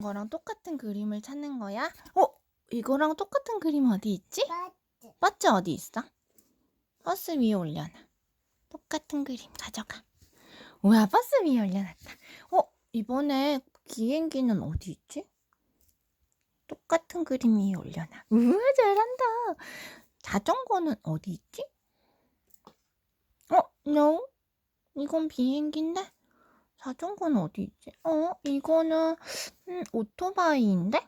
거랑 똑같은 그림을 찾는 거야? 어? 이거랑 똑같은 그림 어디 있지? 맞지? 버스 어디 있어? 버스 위에 올려놔. 똑같은 그림 가져가. 우와, 버스 위에 올려놨다. 어? 이번에 비행기는 어디 있지? 똑같은 그림 위에 올려놔. 우와, 잘한다. 자전거는 어디 있지? 어? No? 이건 비행기인데? 자전거는 어디 있지? 어? 이거는 음, 오토바이인데?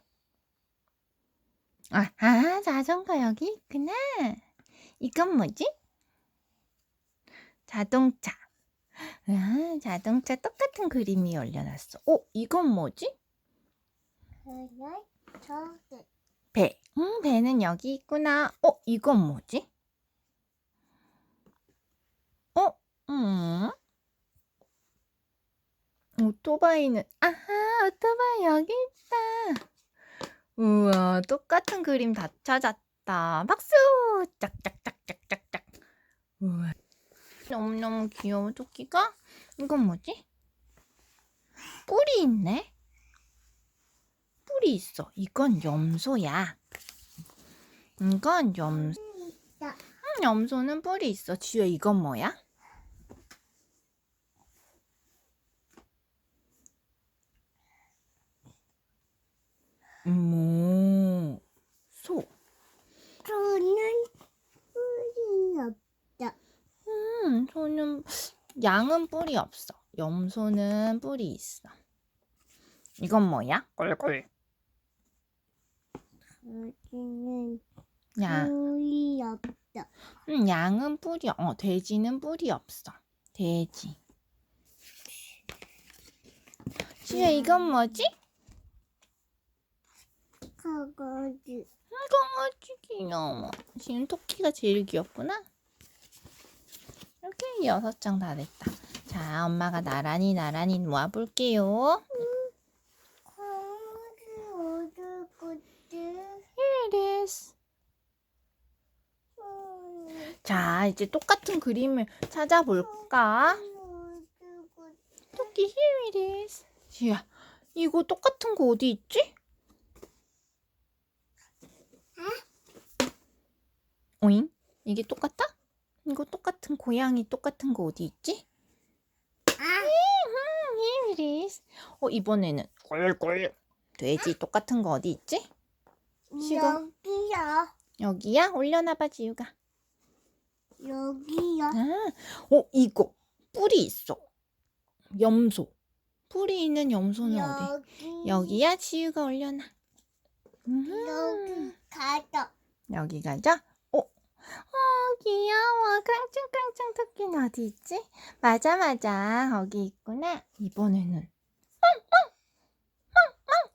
아, 아, 자전거 여기 있구나. 이건 뭐지? 자동차. 아, 자동차 똑같은 그림이 올려놨어. 어, 이건 뭐지? 배. 음, 배는 여기 있구나. 어, 이건 뭐지? 어, 음. 오토바이는, 아하, 오토바이 여기 있다. 우와, 똑같은 그림 다 찾았다. 박수! 짝짝짝짝짝짝. 우와. 너무너무 귀여워, 토끼가. 이건 뭐지? 뿔이 있네? 뿔이 있어. 이건 염소야. 이건 염소. 음, 염소는 뿔이 있어. 지효, 이건 뭐야? 뭐, 소. 저는 뿔이 없다. 음, 소는, 양은 뿔이 없어. 염소는 뿔이 있어. 이건 뭐야? 꿀꿀. 저기는 양. 뿔이 없다. 음, 양은 뿔이, 어, 돼지는 뿔이 없어. 돼지. 지효, 이건 뭐지? 강아지. 강아지 귀여워. 지금 토끼가 제일 귀엽구나. 이렇게 여섯 장 다 됐다. 자, 엄마가 나란히 나란히 모아볼게요. 강아지 어디 갔지? Here it is. 음, 자, 이제 똑같은 그림을 찾아볼까? 어디 갔지? 토끼 here it is. 지야, 이거 똑같은 거 어디 있지? 오잉? 이게 똑같다? 이거 똑같은 고양이 똑같은 거 어디 있지? 아, here it is. 어, 이번에는 꿀꿀. 돼지 똑같은 거 어디 있지? 시고. 여기요. 여기야? 올려놔봐, 지우가. 여기요. 아, 어, 이거. 뿔이 있어. 염소. 뿔이 있는 염소는 어디? 여기. 여기야? 지우가 올려놔. 음, 여기 가자. 여기 가자. 어, 어, 귀여워. 깡충깡충 토끼는 어디 있지? 맞아, 맞아. 거기 있구나. 이번에는. 멍, 멍, 멍, 멍.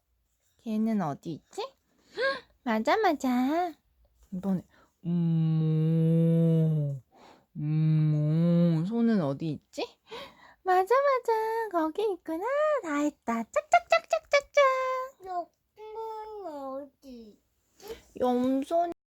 걔는 어디 있지? 맞아, 맞아. 이번에. 음, 음, 손은 어디 있지? 맞아, 맞아. 거기 있구나. 다 했다. 짝짝짝짝짝짝. 여기는 어디? 염소는